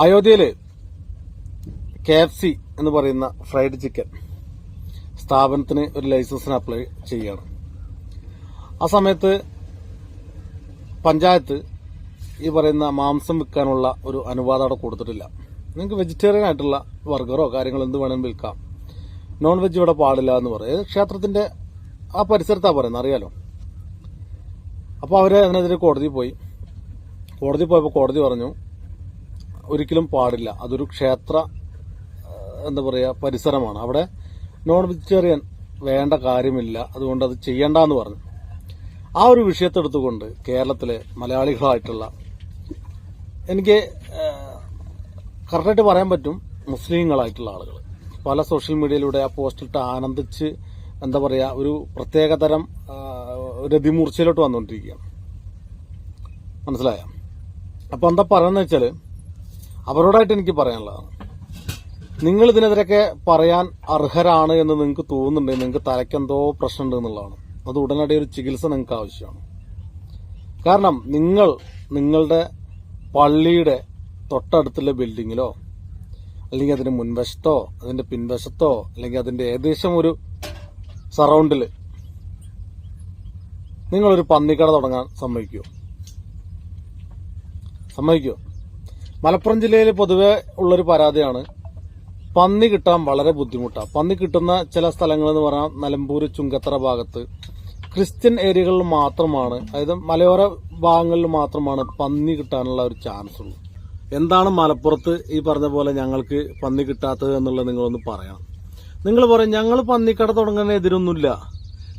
അയോധ്യയിൽ K F C എന്ന് പറയുന്ന ഫ്രൈഡ് ചിക്കൻ സ്ഥാപനത്തിന് ഒരു ലൈസൻസിന് അപ്ലൈ ചെയ്യുകയാണ്. ആ സമയത്ത് പഞ്ചായത്ത് ഈ പറയുന്ന മാംസം വിൽക്കാനുള്ള ഒരു അനുവാദം അവിടെ കൊടുത്തിട്ടില്ല. നിങ്ങൾക്ക് വെജിറ്റേറിയൻ ആയിട്ടുള്ള ബർഗറോ കാര്യങ്ങളോ എന്ത് വേണമെങ്കിലും വിൽക്കാം. നോൺ വെജ് ഇവിടെ പാടില്ല എന്ന് പറയും. ക്ഷേത്രത്തിന്റെ ആ പരിസരത്താണ് പറയുന്നത്? അറിയാലോ? അപ്പോൾ അവർ അതിനെതിരെ കോടതി പോയി. കോടതി പോയപ്പോൾ കോടതി പറഞ്ഞു ഒരിക്കലും പാടില്ല. അതൊരു ക്ഷേത്ര എന്താ പറയുക പരിസരമാണ്. അവിടെ നോൺ വെജിറ്റേറിയൻ വേണ്ട കാര്യമില്ല. അതുകൊണ്ട് അത് ചെയ്യണ്ടെന്ന് പറഞ്ഞു. ആ ഒരു വിഷയത്തെടുത്തുകൊണ്ട് കേരളത്തിലെ മലയാളികളായിട്ടുള്ള എനിക്ക് കറക്റ്റായിട്ട് പറയാൻ പറ്റും മുസ്ലിങ്ങളായിട്ടുള്ള ആളുകൾ പല സോഷ്യൽ മീഡിയയിലൂടെ ആ പോസ്റ്റിട്ട് ആനന്ദിച്ച് എന്താ പറയുക ഒരു പ്രത്യേകതരം രതിമൂർച്ചയിലോട്ട് വന്നുകൊണ്ടിരിക്കുകയാണ്. മനസ്സിലായ? അപ്പോൾ എന്താ പറയുന്നത് വെച്ചാൽ അവരോടായിട്ട് എനിക്ക് പറയാനുള്ളതാണ്. നിങ്ങൾ ഇതിനെതിരെയൊക്കെ പറയാൻ അർഹരാണ് എന്ന് നിങ്ങൾക്ക് തോന്നുന്നുണ്ടെങ്കിൽ നിങ്ങൾക്ക് തലയ്ക്കെന്തോ പ്രശ്നമുണ്ട് എന്നുള്ളതാണ്. അത് ഉടനടി ഒരു ചികിത്സ നിങ്ങൾക്ക് ആവശ്യമാണ്. കാരണം നിങ്ങൾ നിങ്ങളുടെ പള്ളിയുടെ തൊട്ടടുത്തുള്ള ബിൽഡിങ്ങിലോ അല്ലെങ്കിൽ അതിന്റെ മുൻവശത്തോ അതിന്റെ പിൻവശത്തോ അല്ലെങ്കിൽ അതിന്റെ ഏകദേശം ഒരു സറൗണ്ടിൽ നിങ്ങളൊരു പന്നിക്കട തുടങ്ങാൻ സമ്മതിക്കുമോ സമ്മതിക്കുമോ മലപ്പുറം ജില്ലയിൽ പൊതുവെ ഉള്ളൊരു പരാതിയാണ്. പന്നി കിട്ടാൻ വളരെ ബുദ്ധിമുട്ടാണ് പന്നി കിട്ടുന്ന ചില സ്ഥലങ്ങൾ എന്ന് പറഞ്ഞാൽ നിലമ്പൂർ ചുങ്കത്തറ ഭാഗത്ത്. ക്രിസ്ത്യൻ ഏരിയകളിൽ മാത്രമാണ് അതായത് മലയോര ഭാഗങ്ങളിൽ മാത്രമാണ് പന്നി കിട്ടാനുള്ള ഒരു ചാൻസ് ഉള്ളത് എന്താണ് മലപ്പുറത്ത് ഈ പറഞ്ഞ പോലെ ഞങ്ങൾക്ക് പന്നി കിട്ടാത്തത് എന്നുള്ളത് നിങ്ങളൊന്ന് പറയണം. നിങ്ങൾ പറയും ഞങ്ങൾ പന്നിക്കട തുടങ്ങുന്ന എതിരൊന്നുമില്ല.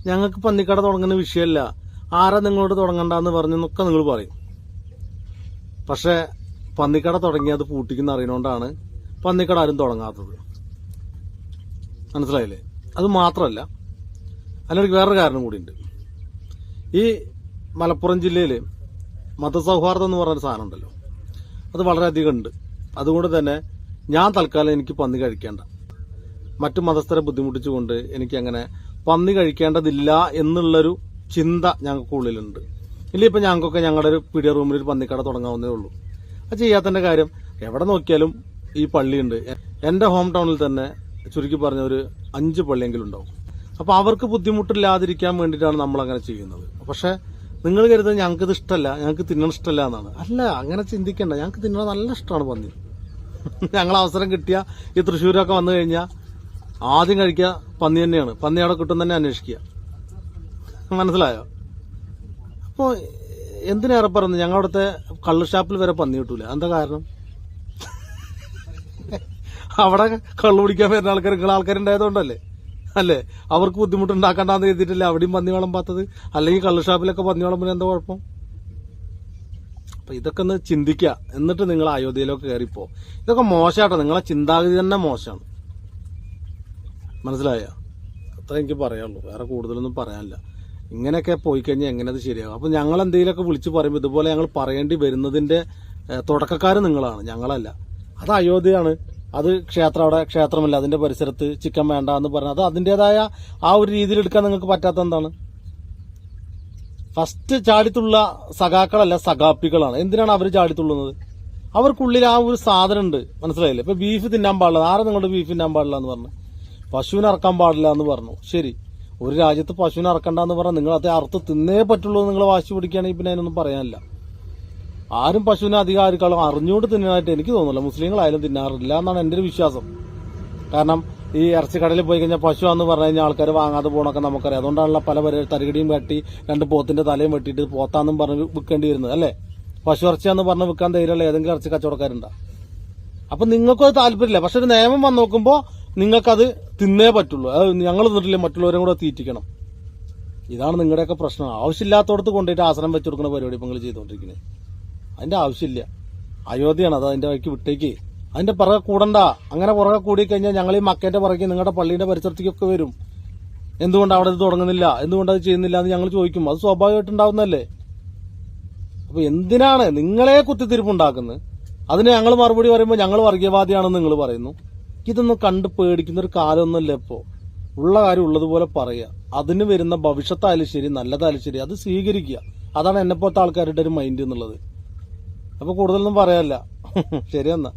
ഞങ്ങൾക്ക് പന്നിക്കട തുടങ്ങുന്ന വിഷയമല്ല. ആരാ നിങ്ങളോട് തുടങ്ങണ്ടെന്ന് പറഞ്ഞെന്നൊക്കെ നിങ്ങൾ പറയും. പക്ഷെ പന്നിക്കട തുടങ്ങി അത് പൂട്ടിക്കുന്ന അറിയണോണ്ടാണ് പന്നിക്കട ആരും തുടങ്ങാത്തത്. മനസ്സിലായില്ലേ? അത് മാത്രമല്ല അതിനൊരു വേറൊരു കാരണം കൂടിയുണ്ട്. ഈ മലപ്പുറം ജില്ലയിൽ മതസൗഹാർദ്ദം എന്ന് പറഞ്ഞൊരു സാധനം ഉണ്ടല്ലോ. അത് വളരെയധികം ഉണ്ട്. അതുകൊണ്ട് തന്നെ ഞാൻ തൽക്കാലം എനിക്ക് പന്നി കഴിക്കേണ്ട. മറ്റു മതസ്ഥരെ ബുദ്ധിമുട്ടിച്ചുകൊണ്ട് എനിക്ക് അങ്ങനെ പന്നി കഴിക്കേണ്ടതില്ല എന്നുള്ളൊരു ചിന്ത ഞങ്ങൾക്ക് ഉള്ളിലുണ്ട് ഇല്ല ഇപ്പൊ ഞങ്ങൾക്കൊക്കെ ഞങ്ങളുടെ ഒരു പിടിയ റൂമിൽ ഒരു പന്നിക്കട തുടങ്ങാവുന്നേ ഉള്ളൂ. അത് ചെയ്യാത്തതിന്റെ കാര്യം എവിടെ നോക്കിയാലും ഈ പള്ളിയുണ്ട്. എന്റെ ഹോം ടൗണിൽ തന്നെ ചുരുക്കി പറഞ്ഞ ഒരു അഞ്ച് പള്ളിയെങ്കിലും ഉണ്ടാവും. അപ്പൊ അവർക്ക് ബുദ്ധിമുട്ടില്ലാതിരിക്കാൻ വേണ്ടിയിട്ടാണ് നമ്മൾ അങ്ങനെ ചെയ്യുന്നത്. പക്ഷെ നിങ്ങൾ കരുതുന്നത് ഞങ്ങൾക്ക് ഇത് ഇഷ്ടമല്ല ഞങ്ങൾക്ക് തിന്നണം ഇഷ്ടമല്ല എന്നാണ്. അല്ല അങ്ങനെ ചിന്തിക്കണ്ട. ഞങ്ങൾക്ക് തിന്നണം നല്ല ഇഷ്ടമാണ് പന്നി. ഞങ്ങൾ അവസരം കിട്ടിയ ഈ തൃശ്ശൂരൊക്കെ വന്നു കഴിഞ്ഞാൽ ആദ്യം കഴിക്കുക പന്നി തന്നെയാണ്. പന്നി അവിടെ കിട്ടും തന്നെ അന്വേഷിക്കുക. മനസ്സിലായോ? അപ്പോൾ എന്തിനേറെ പറഞ്ഞു? ഞങ്ങളവിടുത്തെ കള്ള് ഷാപ്പിൽ വരെ പന്നി കിട്ടൂല. എന്താ കാരണം? അവിടെ കള്ളു പിടിക്കാൻ വരുന്ന ആൾക്കാർ നിങ്ങളെ ആൾക്കാരുണ്ടായതുകൊണ്ടല്ലേ? അല്ലേ? അവർക്ക് ബുദ്ധിമുട്ടുണ്ടാക്കണ്ടെന്ന് എഴുതിയിട്ടില്ല അവിടെയും പന്നി വിളമ്പാത്തത് അല്ലെങ്കിൽ കള്ള് ഷാപ്പിലൊക്കെ പന്നി വിളമ്പിന് എന്താ കുഴപ്പം? അപ്പൊ ഇതൊക്കെ ഒന്ന് ചിന്തിക്കുക എന്നിട്ട് നിങ്ങൾ അയോധ്യയിലൊക്കെ കയറിപ്പോ. ഇതൊക്കെ മോശമാട്ടോ നിങ്ങളെ ചിന്താഗതി തന്നെ മോശമാണ് മനസ്സിലായ? അത്ര എനിക്ക് പറയാനുള്ളൂ. വേറെ കൂടുതലൊന്നും പറയാനില്ല. ഇങ്ങനെയൊക്കെ പോയി കഴിഞ്ഞാൽ എങ്ങനെ അത് ശരിയാകും അപ്പം ഞങ്ങൾ എന്തെങ്കിലുമൊക്കെ വിളിച്ചു പറയുമ്പോൾ ഇതുപോലെ ഞങ്ങൾ പറയേണ്ടി വരുന്നതിന്റെ തുടക്കക്കാർ നിങ്ങളാണ്. ഞങ്ങളല്ല. അത് അയോധ്യയാണ്. അത് ക്ഷേത്രം അവിടെ ക്ഷേത്രമല്ല. അതിന്റെ പരിസരത്ത് ചിക്കൻ വേണ്ട എന്ന് പറഞ്ഞാൽ അത് അതിന്റെതായ ആ ഒരു രീതിയിൽ എടുക്കാൻ നിങ്ങൾക്ക് പറ്റാത്ത എന്താണ്? ഫസ്റ്റ് ചാടിത്തുള്ള സഖാക്കളല്ല സഖാപ്പികളാണ്. എന്തിനാണ് അവർ ചാടിത്തുള്ളുന്നത്? അവർക്കുള്ളിൽ ആ ഒരു സാധനം ഉണ്ട് മനസ്സിലായില്ലേ? ഇപ്പൊ ബീഫ് തിന്നാൻ പാടില്ല. ആരെ നിങ്ങളുടെ ബീഫ് തിന്നാൻ പാടില്ല എന്ന് പറഞ്ഞു? പശുവിനെ ഇറക്കാൻ പാടില്ല എന്ന് പറഞ്ഞു. ശരി. ഒരു രാജ്യത്ത് പശുവിനെ അറക്കണ്ടെന്ന് പറഞ്ഞാൽ നിങ്ങൾ അത് അറുത്ത് തിന്നേ പറ്റുള്ളൂ നിങ്ങൾ വാശി പിടിക്കുകയാണെങ്കിൽ പിന്നെ അതിനൊന്നും പറയാനില്ല. ആരും പശുവിനെ അധികം ആർക്കാളും അറിഞ്ഞുകൊണ്ട് തിന്നാനായിട്ട് എനിക്ക് തോന്നുന്നില്ല. മുസ്ലിങ്ങളായാലും തിന്നാറില്ല എന്നാണ് എന്റെ ഒരു വിശ്വാസം. കാരണം ഈ ഇറച്ചിക്കടയിൽ പോയി കഴിഞ്ഞാൽ പശു എന്ന് പറഞ്ഞു കഴിഞ്ഞാൽ ആൾക്കാർ വാങ്ങാതെ പോകണമൊക്കെ നമുക്കറിയാം. അതുകൊണ്ടാണല്ലോ പല പല തരികടിയും വെട്ടി രണ്ട് പോത്തിന്റെ തലയും വെട്ടിയിട്ട് പോത്താന്നും പറഞ്ഞ് വിൽക്കേണ്ടി വരുന്നത് അല്ലേ? പശു ഇറച്ചിയാന്ന് പറഞ്ഞ് വിൽക്കാൻ ധൈര്യമുള്ള ഏതെങ്കിലും ഇറച്ചി കച്ചവടക്കാരുണ്ടോ? അപ്പൊ നിങ്ങൾക്കും അത് താല്പര്യമില്ല. പക്ഷെ ഒരു നിയമം വന്ന് നോക്കുമ്പോൾ നിങ്ങൾക്കത് തിന്നേ പറ്റുള്ളൂ. അത് ഞങ്ങൾ തിന്നിട്ടില്ല മറ്റുള്ളവരും കൂടെ തീറ്റിക്കണം. ഇതാണ് നിങ്ങളുടെയൊക്കെ പ്രശ്നം. ആവശ്യമില്ലാത്തടത്ത് കൊണ്ടുപോയിട്ട് ആസനം വെച്ച് കൊടുക്കുന്ന പരിപാടി ഇപ്പം നിങ്ങൾ ചെയ്തുകൊണ്ടിരിക്കുന്നത് അതിന്റെ ആവശ്യമില്ല. അയോധ്യയാണ് അത് അതിന്റെ വഴിക്ക് വിട്ടേക്ക്. അതിന്റെ പുറകെ കൂടണ്ട. അങ്ങനെ പുറകെ കൂടി കഴിഞ്ഞാൽ ഞങ്ങൾ ഈ മക്കേന്റെ പുറകെ നിങ്ങളുടെ പള്ളിയുടെ പരിസരത്തേക്കൊക്കെ വരും. എന്തുകൊണ്ട് അവിടെ ഇത് തുടങ്ങുന്നില്ല? എന്തുകൊണ്ട് അത് ചെയ്യുന്നില്ല എന്ന് ഞങ്ങൾ ചോദിക്കും. അത് സ്വാഭാവികമായിട്ട് അപ്പോൾ അപ്പൊ എന്തിനാണ് നിങ്ങളെ കുത്തിത്തിരിപ്പുണ്ടാക്കുന്നത്? അതിന് ഞങ്ങൾ മറുപടി പറയുമ്പോൾ ഞങ്ങൾ വർഗീയവാദിയാണെന്ന് നിങ്ങൾ പറയുന്നു. ഇതൊന്നും കണ്ട് പേടിക്കുന്ന ഒരു കാലമൊന്നുമല്ല ഇപ്പോ. ഉള്ള കാര്യം ഉള്ളതുപോലെ പറയുക. അതിന് വരുന്ന ഭവിഷ്യത്തായാലും ശരി നല്ലതായാലും ശരി അത് സ്വീകരിക്കുക. അതാണ് എന്നെപ്പോലത്തെ ആൾക്കാരുടെ ഒരു മൈൻഡ് എന്നുള്ളത്. അപ്പൊ കൂടുതലൊന്നും പറയാനില്ല. ശരി എന്നാ